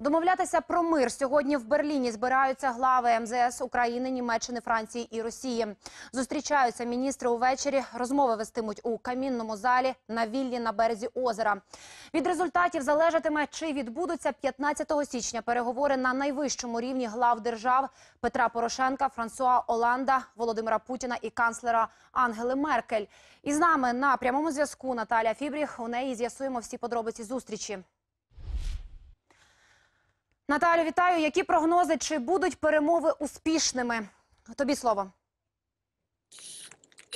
Домовлятися про мир сьогодні в Берліні збираються глави МЗС України, Німеччини, Франції і Росії. Зустрічаються міністри увечері. Розмови вестимуть у камінному залі на віллі на березі озера. Від результатів залежатиме, чи відбудуться 15 січня переговори на найвищому рівні глав держав Петра Порошенка, Франсуа Оланда, Володимира Путіна і канцлера Ангели Меркель. І з нами на прямому зв'язку Наталя Фібріх. У неї з'ясуємо всі подробиці зустрічі. Наталю, вітаю. Які прогнози? Чи будуть перемови успішними? Тобі слово.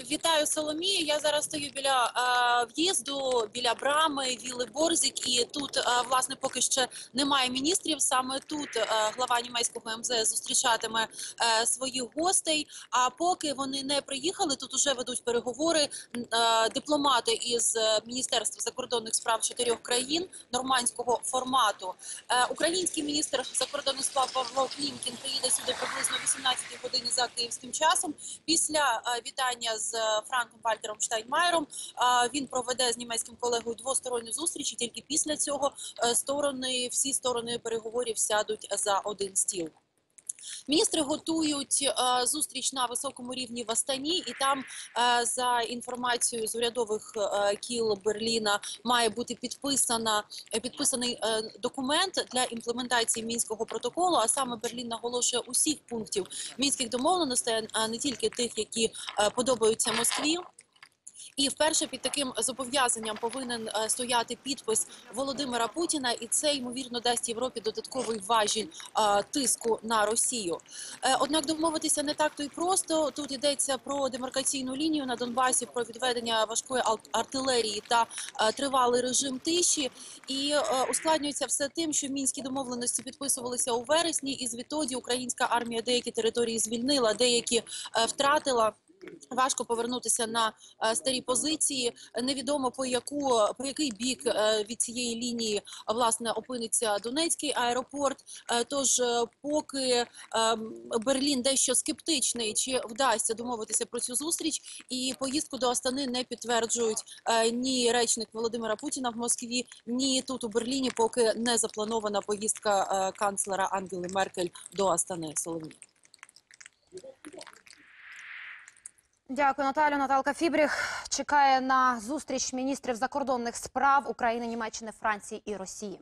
Вітаю Соломія. Я зараз стою біля е, в'їзду, біля брами Віли Борзік. І тут е, власне поки ще немає міністрів. Саме тут е, глава німецького МЗС зустрічатиме е, своїх гостей. А поки вони не приїхали, тут уже ведуть переговори е, дипломати із е, міністерства закордонних справ чотирьох країн нормандського формату. Е, український міністр закордонних справ Павло Клімкін приїде сюди приблизно 18 годині за київським часом. Після е, вітання з е, Франком Вальтером Штайнмаєром е, він проведе з німецьким колегою двосторонню зустріч. І тільки після цього е, сторони, всі сторони переговорів сядуть за один стіл. Міністри готують е, зустріч на високому рівні в Астані, і там, е, за інформацією з урядових е, кіл Берліна, має бути підписана підписаний документ для імплементації мінського протоколу. А саме Берлін наголошує усіх пунктів мінських домовленостей, а не тільки тих, які подобаються Москві. І вперше під таким зобов'язанням повинен е, стояти підпис Володимира Путіна, і це ймовірно дасть Європі додатковий важіль е, тиску на Росію. Е, Однак домовитися не так то й просто. Тут йдеться про демаркаційну лінію на Донбасі, про відведення важкої артилерії та тривалий режим тиші. І ускладнюється все тим, що мінські домовленості підписувалися у вересні, і звідтоді українська армія деякі території звільнила, деякі втратила. Важко повернутися на е, старі позиції. Невідомо по яку по який бік е, від цієї лінії власне опиниться Донецький аеропорт. Е, Тож, поки е, Берлін дещо скептичний, чи вдасться домовитися про цю зустріч, і поїздку до Астани не підтверджують ні речник Володимира Путіна в Москві, ні тут у Берліні, поки не запланована поїздка канцлера Ангели Меркель до Астани. Соломія. Дякую, Наталю. Наталка Фібріх чекає на зустріч міністрів закордонних справ України, Німеччини, Франції і Росії.